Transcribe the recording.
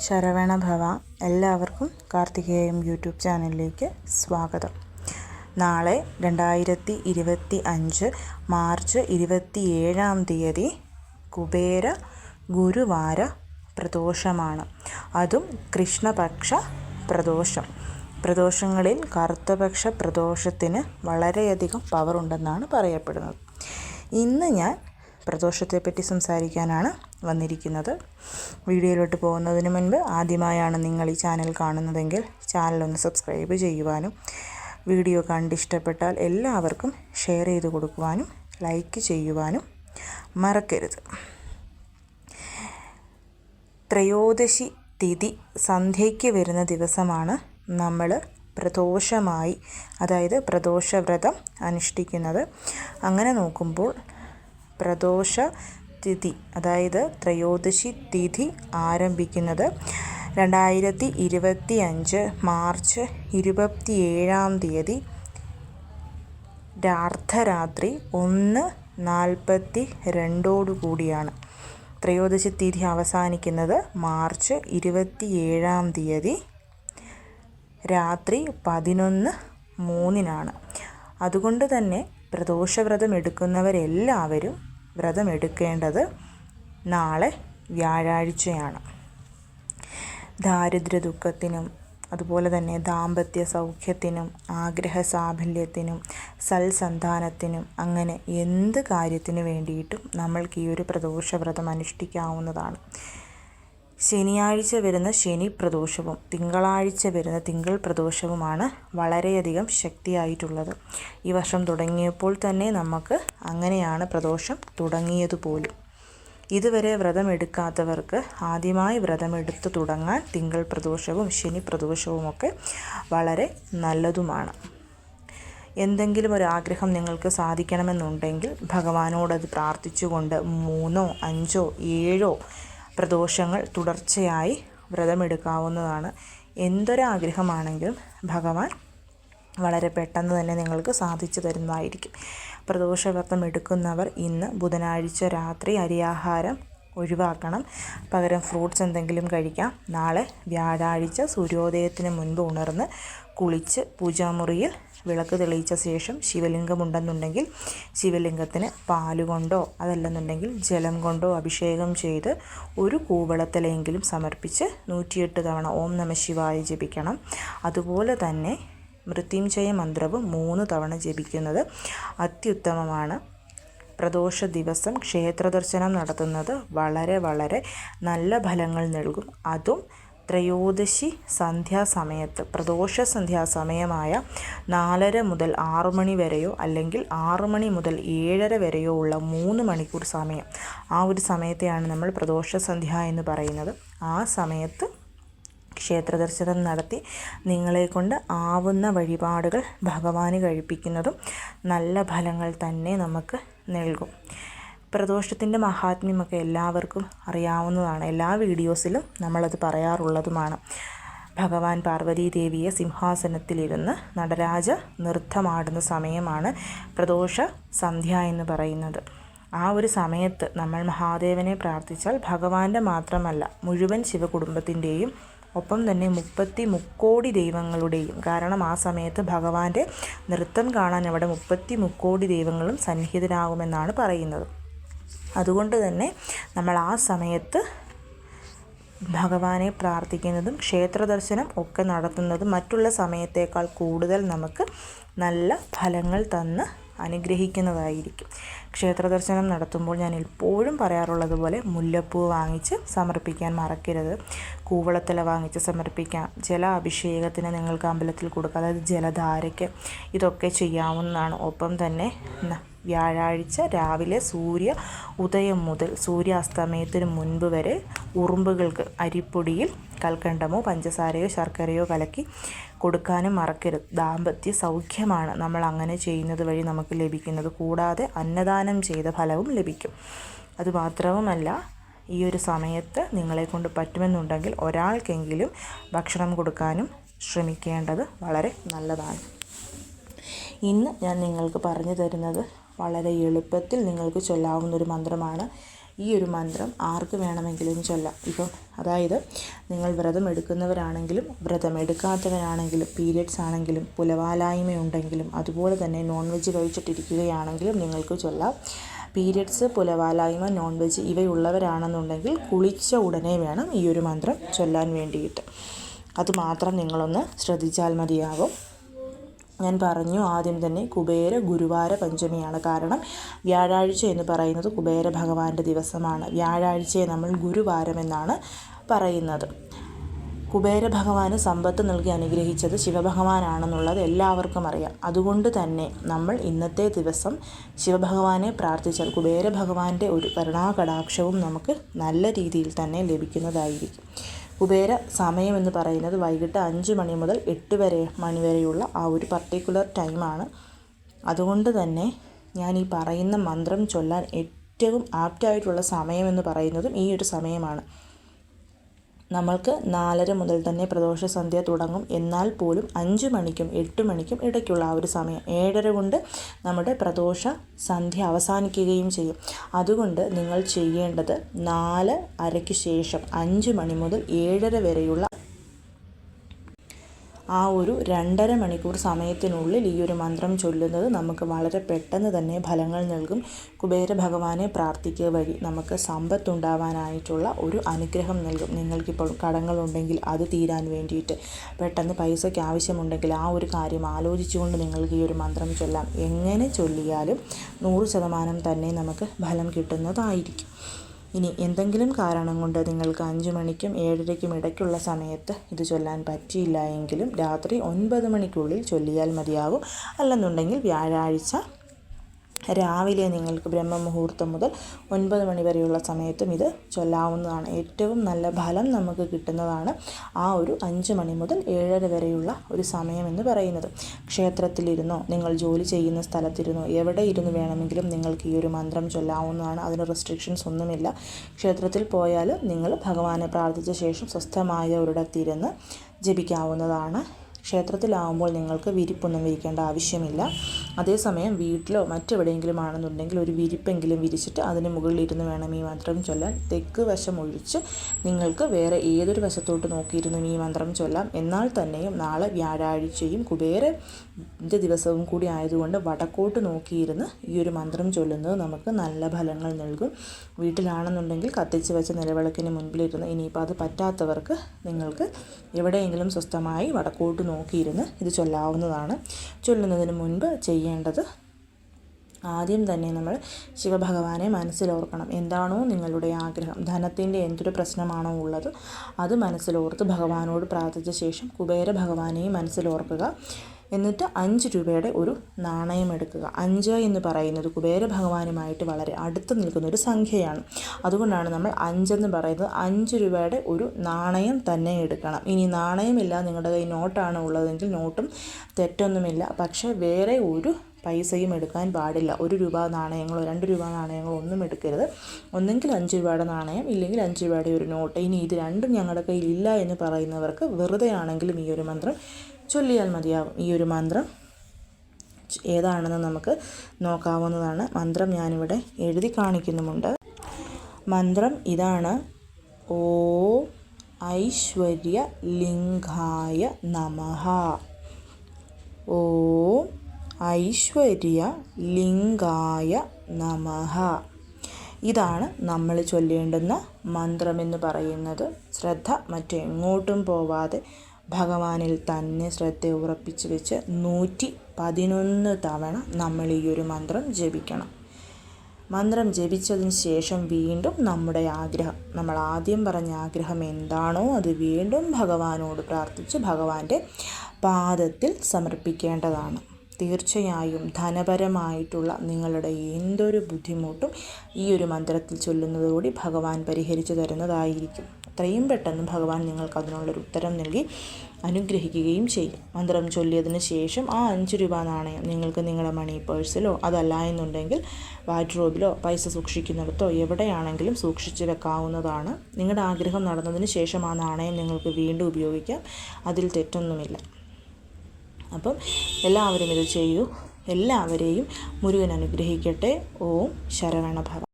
ശരവണ ഭവ എല്ലാവർക്കും കാർത്തികേയം യൂട്യൂബ് ചാനലിലേക്ക് സ്വാഗതം. നാളെ രണ്ടായിരത്തി ഇരുപത്തി അഞ്ച് മാർച്ച് ഇരുപത്തി ഏഴാം തീയതി കുബേര ഗുരുവാര പ്രദോഷമാണ്. അതും കൃഷ്ണപക്ഷ പ്രദോഷം. പ്രദോഷങ്ങളിൽ കറുത്തപക്ഷ പ്രദോഷത്തിന് വളരെയധികം പവറുണ്ടെന്നാണ് പറയപ്പെടുന്നത്. ഇന്ന് ഞാൻ പ്രദോഷത്തെപ്പറ്റി സംസാരിക്കാനാണ് വന്നിരിക്കുന്നത്. വീഡിയോയിലോട്ട് പോകുന്നതിന് മുൻപ് ആദ്യമായാണ് നിങ്ങൾ ഈ ചാനൽ കാണുന്നതെങ്കിൽ ചാനലൊന്ന് സബ്സ്ക്രൈബ് ചെയ്യുവാനും വീഡിയോ കണ്ടിഷ്ടപ്പെട്ടാൽ എല്ലാവർക്കും ഷെയർ ചെയ്ത് കൊടുക്കുവാനും ലൈക്ക് ചെയ്യുവാനും മറക്കരുത്. ത്രയോദശി തിഥി സന്ധ്യയ്ക്ക് വരുന്ന ദിവസമാണ് നമ്മൾ പ്രദോഷമായി അതായത് പ്രദോഷവ്രതം അനുഷ്ഠിക്കുന്നത്. അങ്ങനെ നോക്കുമ്പോൾ പ്രദോഷ തിഥി അതായത് ത്രയോദശി തിഥി ആരംഭിക്കുന്നത് രണ്ടായിരത്തി ഇരുപത്തി അഞ്ച് മാർച്ച് ഇരുപത്തി ഏഴാം തീയതി അർദ്ധരാത്രി ഒന്ന് നാൽപ്പത്തി രണ്ടോടു കൂടിയാണ്. ത്രയോദശി തിഥി അവസാനിക്കുന്നത് മാർച്ച് ഇരുപത്തി ഏഴാം തീയതി രാത്രി പതിനൊന്ന് മൂന്നിനാണ്. അതുകൊണ്ട് തന്നെ പ്രദോഷവ്രതം എടുക്കുന്നവരെല്ലാവരും വ്രതമെടുക്കേണ്ടത് നാളെ വ്യാഴാഴ്ചയാണ്. ദാരിദ്ര്യ ദുഃഖത്തിനും അതുപോലെ തന്നെ ദാമ്പത്യ സൗഖ്യത്തിനും ആഗ്രഹ സാഫല്യത്തിനും സൽസന്താനത്തിനും അങ്ങനെ എന്ത് കാര്യത്തിന് വേണ്ടിയിട്ടും നമ്മൾക്ക് ഈ ഒരു പ്രദോഷ വ്രതം അനുഷ്ഠിക്കാവുന്നതാണ് ശനിയാഴ്ച വരുന്ന ശനി പ്രദോഷവും തിങ്കളാഴ്ച വരുന്ന തിങ്കൾ പ്രദോഷവുമാണ് വളരെയധികം ശക്തിയായിട്ടുള്ളത്. ഈ വർഷം തുടങ്ങിയപ്പോൾ തന്നെ നമുക്ക് അങ്ങനെയാണ് പ്രദോഷം തുടങ്ങിയതുപോലും. ഇതുവരെ വ്രതമെടുക്കാത്തവർക്ക് ആദ്യമായി വ്രതമെടുത്ത് തുടങ്ങാൻ തിങ്കൾ പ്രദോഷവും ശനി പ്രദോഷവുമൊക്കെ വളരെ നല്ലതുമാണ്. എന്തെങ്കിലും ഒരു ആഗ്രഹം നിങ്ങൾക്ക് സാധിക്കണമെന്നുണ്ടെങ്കിൽ ഭഗവാനോടത് പ്രാർത്ഥിച്ചുകൊണ്ട് മൂന്നോ അഞ്ചോ ഏഴോ പ്രദോഷങ്ങൾ തുടർച്ചയായി വ്രതമെടുക്കാവുന്നതാണ്. എന്തൊരാഗ്രഹമാണെങ്കിലും ഭഗവാൻ വളരെ പെട്ടെന്ന് തന്നെ നിങ്ങൾക്ക് സാധിച്ചു തരുന്നതായിരിക്കും. പ്രദോഷവ്രതം എടുക്കുന്നവർ ഇന്ന് ബുധനാഴ്ച രാത്രി അരിയാഹാരം ഒഴിവാക്കണം. പകരം ഫ്രൂട്ട്സ് എന്തെങ്കിലും കഴിക്കാം. നാളെ വ്യാഴാഴ്ച സൂര്യോദയത്തിന് മുൻപ് ഉണർന്ന് കുളിച്ച് പൂജാമുറിയിൽ വിളക്ക് തെളിയിച്ച ശേഷം ശിവലിംഗമുണ്ടെന്നുണ്ടെങ്കിൽ ശിവലിംഗത്തിന് പാലുകൊണ്ടോ അതല്ലെന്നുണ്ടെങ്കിൽ ജലം കൊണ്ടോ അഭിഷേകം ചെയ്ത് ഒരു കൂവളത്തിലെങ്കിലും സമർപ്പിച്ച് നൂറ്റിയെട്ട് തവണ ഓം നമ ശിവായ ജപിക്കണം. അതുപോലെ തന്നെ മൃത്യുഞ്ജയ മന്ത്രവും മൂന്ന് തവണ ജപിക്കുന്നത് അത്യുത്തമമാണ്. പ്രദോഷ ദിവസം ക്ഷേത്ര ദർശനം നടത്തുന്നത് വളരെ വളരെ നല്ല ഫലങ്ങൾ നൽകും. അതും ത്രയോദശി സന്ധ്യാസമയത്ത് പ്രദോഷ സന്ധ്യാസമയമായ നാലര മുതൽ ആറു മണി വരെയോ അല്ലെങ്കിൽ ആറു മണി മുതൽ ഏഴര വരെയോ ഉള്ള മൂന്ന് മണിക്കൂർ സമയം. ആ ഒരു സമയത്തെയാണ് നമ്മൾ പ്രദോഷ സന്ധ്യ എന്ന് പറയുന്നത്. ആ സമയത്ത് ക്ഷേത്ര ദർശനം നടത്തി നിങ്ങളെ കൊണ്ട് ആവുന്ന വഴിപാടുകൾ ഭഗവാന് കഴിപ്പിക്കുന്നതും നല്ല ഫലങ്ങൾ തന്നെ നമുക്ക് നൽകും. പ്രദോഷത്തിന്റെ മഹാത്മ്യമൊക്കെ എല്ലാവർക്കും അറിയാവുന്നതാണ്. എല്ലാ വീഡിയോസിലും നമ്മളത് പറയാറുള്ളതുമാണ്. ഭഗവാൻ പാർവതി ദേവിയെ സിംഹാസനത്തിലിരുന്ന് നടരാജ നൃത്തമാടുന്ന സമയമാണ് പ്രദോഷ സന്ധ്യ എന്ന് പറയുന്നത്. ആ ഒരു സമയത്ത് നമ്മൾ മഹാദേവനെ പ്രാർത്ഥിച്ചാൽ ഭഗവാന്റെ മാത്രമല്ല മുഴുവൻ ശിവകുടുംബത്തിന്റെയും ഒപ്പം തന്നെ മുപ്പത്തി മുക്കോടി ദൈവങ്ങളുടെയും. കാരണം ആ സമയത്ത് ഭഗവാന്റെ നൃത്തം കാണാൻ അവിടെ മുപ്പത്തി മുക്കോടി ദൈവങ്ങളും സന്നിഹിതരാകുമെന്നാണ് പറയുന്നത്. അതുകൊണ്ട് തന്നെ നമ്മൾ ആ സമയത്ത് ഭഗവാനെ പ്രാർത്ഥിക്കുന്നതും ക്ഷേത്ര ദർശനം ഒക്കെ നടത്തുന്നതും മറ്റുള്ള സമയത്തേക്കാൾ കൂടുതൽ നമുക്ക് നല്ല ഫലങ്ങൾ തന്ന് അനുഗ്രഹിക്കുന്നതായിരിക്കും. ക്ഷേത്ര ദർശനം നടത്തുമ്പോൾ ഞാൻ എപ്പോഴും പറയാറുള്ളതുപോലെ മുല്ലപ്പൂ വാങ്ങിച്ച് സമർപ്പിക്കാൻ മറക്കരുത്. കൂവളത്തില വാങ്ങിച്ച് സമർപ്പിക്കാം. ജല അഭിഷേകത്തിന് നിങ്ങൾക്ക് അമ്പലത്തിൽ കൊടുക്കുക അതായത് ജലധാരയ്ക്ക് ഇതൊക്കെ ചെയ്യാവുന്നതാണ്. ഒപ്പം തന്നെ വ്യാഴാഴ്ച രാവിലെ സൂര്യ ഉദയം മുതൽ സൂര്യാസ്തമയത്തിന് മുൻപ് വരെ ഉറുമ്പുകൾക്ക് അരിപ്പൊടിയിൽ കൽക്കണ്ടമോ പഞ്ചസാരയോ ശർക്കരയോ കലക്കി കൊടുക്കാനും മറക്കരുത്. ദാമ്പത്യ സൗഖ്യമാണ് നമ്മൾ അങ്ങനെ ചെയ്യുന്നത് വഴി നമുക്ക് ലഭിക്കുന്നത്. കൂടാതെ അന്നദാനം ചെയ്ത ഫലവും ലഭിക്കും. അതുമാത്രവുമല്ല ഈ ഒരു സമയത്ത് നിങ്ങളെ കൊണ്ട് പറ്റുമെന്നുണ്ടെങ്കിൽ ഒരാൾക്കെങ്കിലും ഭക്ഷണം കൊടുക്കാനും ശ്രമിക്കേണ്ടത് വളരെ നല്ലതാണ്. ഇന്ന് ഞാൻ നിങ്ങൾക്ക് പറഞ്ഞു തരുന്നത് വളരെ എളുപ്പത്തിൽ നിങ്ങൾക്ക് ചൊല്ലാവുന്ന ഒരു മന്ത്രമാണ്. ഈ ഒരു മന്ത്രം ആർക്ക് വേണമെങ്കിലും ചൊല്ലാം. ഇപ്പം അതായത് നിങ്ങൾ വ്രതം എടുക്കുന്നവരാണെങ്കിലും വ്രതം എടുക്കാത്തവരാണെങ്കിലും പീരിയഡ്സ് ആണെങ്കിലും പുലവാലായ്മയുണ്ടെങ്കിലും അതുപോലെ തന്നെ നോൺ വെജ് കഴിച്ചിട്ടിരിക്കുകയാണെങ്കിലും നിങ്ങൾക്ക് ചൊല്ലാം. പീരിയഡ്സ് പുലവാലായ്മ നോൺ വെജ് ഇവയുള്ളവരാണെന്നുണ്ടെങ്കിൽ കുളിച്ച ഉടനെ വേണം ഈ ഒരു മന്ത്രം ചൊല്ലാൻ വേണ്ടിയിട്ട്. അതുമാത്രം നിങ്ങളൊന്ന് ശ്രദ്ധിച്ചാൽ മതിയാകും ഞാൻ പറഞ്ഞു ആദ്യം തന്നെ കുബേര ഗുരുവാര പഞ്ചമിയാണ്. കാരണം വ്യാഴാഴ്ച എന്ന് പറയുന്നത് കുബേര ഭഗവാന്റെ ദിവസമാണ്. വ്യാഴാഴ്ചയെ നമ്മൾ ഗുരുവാരം എന്നാണ് പറയുന്നത്. കുബേര ഭഗവാന് സമ്പത്ത് നൽകി അനുഗ്രഹിച്ചത് ശിവഭഗവാനാണെന്നുള്ളത് എല്ലാവർക്കും അറിയാം. അതുകൊണ്ട് തന്നെ നമ്മൾ ഇന്നത്തെ ദിവസം ശിവഭഗവാനെ പ്രാർത്ഥിച്ചാൽ കുബേര ഭഗവാന്റെ ഒരു കരുണാകടാക്ഷവും നമുക്ക് നല്ല രീതിയിൽ തന്നെ ലഭിക്കുന്നതായിരിക്കും. കുബേര സമയം എന്ന് പറയുന്നത് വൈകിട്ട് അഞ്ച് മണി മുതൽ എട്ട് വരെ മണി വരെയുള്ള ആ ഒരു പർട്ടിക്കുലർ ടൈമാണ് അതുകൊണ്ട് തന്നെ ഞാൻ ഈ പറയുന്ന മന്ത്രം ചൊല്ലാൻ ഏറ്റവും ആപ്റ്റായിട്ടുള്ള സമയമെന്ന് പറയുന്നതും ഈ ഒരു സമയമാണ്. നമ്മൾക്ക് നാലര മുതൽ തന്നെ പ്രദോഷ സന്ധ്യ തുടങ്ങും. എന്നാൽ പോലും അഞ്ച് മണിക്കും എട്ട് മണിക്കും ഇടയ്ക്കുള്ള ആ ഒരു സമയം ഏഴര കൊണ്ട് നമ്മുടെ പ്രദോഷ സന്ധ്യ അവസാനിക്കുകയും ചെയ്യും. അതുകൊണ്ട് നിങ്ങൾ ചെയ്യേണ്ടത് നാല് അരയ്ക്ക് ശേഷം അഞ്ച് മണി മുതൽ ഏഴര വരെയുള്ള ആ ഒരു രണ്ടര മണിക്കൂർ സമയത്തിനുള്ളിൽ ഈ ഒരു മന്ത്രം ചൊല്ലുന്നത് നമുക്ക് വളരെ പെട്ടെന്ന് തന്നെ ഫലങ്ങൾ നൽകും. കുബേര ഭഗവാനെ പ്രാർത്ഥിക്കുക വഴി നമുക്ക് സമ്പത്തുണ്ടാവാനായിട്ടുള്ള ഒരു അനുഗ്രഹം നൽകും. നിങ്ങൾക്കിപ്പോൾ കടങ്ങളുണ്ടെങ്കിൽ അത് തീരാൻ വേണ്ടിയിട്ട്. പെട്ടെന്ന് പൈസയ്ക്ക് ആവശ്യമുണ്ടെങ്കിൽ ആ ഒരു കാര്യം ആലോചിച്ചുകൊണ്ട് നിങ്ങൾക്ക് ഈ ഒരു മന്ത്രം ചൊല്ലാം. എങ്ങനെ ചൊല്ലിയാലും നൂറ് ശതമാനം തന്നെ നമുക്ക് ഫലം കിട്ടുന്നതായിരിക്കും. ഇനി എന്തെങ്കിലും കാരണം കൊണ്ട് നിങ്ങൾക്ക് അഞ്ച് മണിക്കും ഏഴരയ്ക്കും ഇടയ്ക്കുള്ള സമയത്ത് ഇത് ചൊല്ലാൻ പറ്റിയില്ല എങ്കിലും രാത്രി ഒൻപത് മണിക്കുള്ളിൽ ചൊല്ലിയാൽ മതിയാകും അല്ലെന്നുണ്ടെങ്കിൽ വ്യാഴാഴ്ച രാവിലെ നിങ്ങൾക്ക് ബ്രഹ്മമുഹൂർത്തം മുതൽ ഒൻപത് മണി വരെയുള്ള സമയത്തും ഇത് ചൊല്ലാവുന്നതാണ്. ഏറ്റവും നല്ല ഫലം നമുക്ക് കിട്ടുന്നതാണ് ആ ഒരു അഞ്ച് മണി മുതൽ ഏഴര വരെയുള്ള ഒരു സമയമെന്ന് പറയുന്നത്. ക്ഷേത്രത്തിലിരുന്നോ നിങ്ങൾ ജോലി ചെയ്യുന്ന സ്ഥലത്തിരുന്നോ എവിടെ ഇരുന്ന് വേണമെങ്കിലും നിങ്ങൾക്ക് ഈ ഒരു മന്ത്രം ചൊല്ലാവുന്നതാണ്. അതിന് റെസ്ട്രിക്ഷൻസ് ഒന്നുമില്ല. ക്ഷേത്രത്തിൽ പോയാലും നിങ്ങൾ ഭഗവാനെ പ്രാർത്ഥിച്ച ശേഷം സ്വസ്ഥമായ ഒരിടത്തിരുന്ന് ജപിക്കാവുന്നതാണ്. ക്ഷേത്രത്തിലാവുമ്പോൾ നിങ്ങൾക്ക് വിരിപ്പൊന്നും വിരിക്കേണ്ട ആവശ്യമില്ല. അതേസമയം വീട്ടിലോ മറ്റെവിടെയെങ്കിലും ആണെന്നുണ്ടെങ്കിൽ ഒരു വിരിപ്പെങ്കിലും വിരിച്ചിട്ട് അതിന് മുകളിലിരുന്ന് വേണം ഈ മന്ത്രം ചൊല്ലാൻ. തെക്ക് വശം ഒഴിച്ച് നിങ്ങൾക്ക് വേറെ ഏതൊരു വശത്തോട്ട് നോക്കിയിരുന്നും ഈ മന്ത്രം ചൊല്ലാം. എന്നാൽ തന്നെയും നാളെ വ്യാഴാഴ്ചയും കുബേരന്റെ ദിവസവും കൂടി ആയതുകൊണ്ട് വടക്കോട്ട് നോക്കിയിരുന്ന് ഈ ഒരു മന്ത്രം ചൊല്ലുന്നത് നമുക്ക് നല്ല ഫലങ്ങൾ നൽകും. വീട്ടിലാണെന്നുണ്ടെങ്കിൽ കത്തിച്ച് വെച്ച നിലവിളക്കിന് മുൻപിലിരുന്ന് ഇനിയിപ്പോൾ അത് പറ്റാത്തവർക്ക് നിങ്ങൾക്ക് എവിടെയെങ്കിലും സ്വസ്ഥമായി വടക്കോട്ട് നോക്കിയിരുന്ന് ഇത് ചൊല്ലാവുന്നതാണ്. ചൊല്ലുന്നതിന് മുൻപ് ചെയ്യേണ്ടത്. ആദ്യം തന്നെ നമ്മൾ ശിവഭഗവാനെ മനസ്സിലോർക്കണം. എന്താണോ നിങ്ങളുടെ ആഗ്രഹം. ധനത്തിന്റെ എന്തൊരു പ്രശ്നമാണോ ഉള്ളത് അത് മനസ്സിലോർത്ത് ഭഗവാനോട് പ്രാർത്ഥിച്ച ശേഷം കുബേര ഭഗവാനെയും മനസ്സിലോർക്കുക. എന്നിട്ട് അഞ്ച് രൂപയുടെ ഒരു നാണയം എടുക്കുക. അഞ്ച് എന്ന് പറയുന്നത് കുബേര ഭഗവാനുമായിട്ട് വളരെ അടുത്ത് നിൽക്കുന്ന ഒരു സംഖ്യയാണ്. അതുകൊണ്ടാണ് നമ്മൾ അഞ്ചെന്ന് പറയുന്നത് അഞ്ച് രൂപയുടെ ഒരു നാണയം തന്നെ എടുക്കണം. ഇനി നാണയമില്ല നിങ്ങളുടെ കയ്യിൽ നോട്ടാണ് ഉള്ളതെങ്കിൽ നോട്ടും തെറ്റൊന്നുമില്ല. പക്ഷേ വേറെ ഒരു പൈസയും എടുക്കാൻ പാടില്ല. ഒരു രൂപ നാണയങ്ങളോ രണ്ട് രൂപ നാണയങ്ങളോ ഒന്നും എടുക്കരുത്. ഒന്നെങ്കിൽ അഞ്ച് രൂപയുടെ നാണയം ഇല്ലെങ്കിൽ അഞ്ച് രൂപയുടെ ഒരു നോട്ട്. ഇനി ഇത് രണ്ടും ഞങ്ങളുടെ കയ്യിൽ ഇല്ല എന്ന് പറയുന്നവർക്ക് വെറുതെ ആണെങ്കിലും ഈ ഒരു മന്ത്രം ചൊല്ലിയാൽ മതിയാവും ഈ ഒരു മന്ത്രം. ഏതാണെന്ന് നമുക്ക് നോക്കാവുന്നതാണ്. മന്ത്രം ഞാനിവിടെ എഴുതി കാണിക്കുന്നുമുണ്ട്. മന്ത്രം ഇതാണ്. ഓ ഐശ്വര്യ ലിംഗായ നമഃ. ഓ ഐശ്വര്യ ലിംഗായ നമഃ. ഇതാണ് നമ്മൾ ചൊല്ലേണ്ടുന്ന മന്ത്രമെന്ന് പറയുന്നത്. ശ്രദ്ധ മറ്റെങ്ങോട്ടും പോവാതെ ഭഗവാനിൽ തന്നെ ശ്രദ്ധ ഉറപ്പിച്ച് വെച്ച് നൂറ്റി പതിനൊന്ന് തവണ നമ്മൾ ഈ ഒരു മന്ത്രം ജപിക്കണം. മന്ത്രം ജപിച്ചതിന് ശേഷം വീണ്ടും നമ്മുടെ ആഗ്രഹം നമ്മൾ ആദ്യം പറഞ്ഞ ആഗ്രഹം എന്താണോ അത് വീണ്ടും ഭഗവാനോട് പ്രാർത്ഥിച്ച് ഭഗവാന്റെ പാദത്തിൽ സമർപ്പിക്കേണ്ടതാണ്. തീർച്ചയായും ധനപരമായിട്ടുള്ള നിങ്ങളുടെ എന്തൊരു ബുദ്ധിമുട്ടും ഈ ഒരു മന്ത്രത്തിൽ ചൊല്ലുന്നതോടി ഭഗവാൻ പരിഹരിച്ചു തരുന്നതായിരിക്കും. എത്രയും പെട്ടെന്ന് ഭഗവാൻ നിങ്ങൾക്ക് അതിനുള്ളൊരു ഉത്തരം നൽകി അനുഗ്രഹിക്കുകയും ചെയ്യും. മന്ത്രം ചൊല്ലിയതിന് ശേഷം ആ അഞ്ച് രൂപ നാണയം നിങ്ങൾക്ക് നിങ്ങളുടെ മണി പേഴ്സിലോ അതല്ല എന്നുണ്ടെങ്കിൽ വാഡ്രോബിലോ പൈസ സൂക്ഷിക്കുന്നിടത്തോ എവിടെയാണെങ്കിലും സൂക്ഷിച്ച് വെക്കാവുന്നതാണ്. നിങ്ങളുടെ ആഗ്രഹം നടന്നതിന് ശേഷം ആ നാണയം നിങ്ങൾക്ക് വീണ്ടും ഉപയോഗിക്കാം. അതിൽ തെറ്റൊന്നുമില്ല. അപ്പം എല്ലാവരും ഇത് ചെയ്യൂ. എല്ലാവരെയും മുരുകൻ അനുഗ്രഹിക്കട്ടെ. ഓം ശരവണഭവ.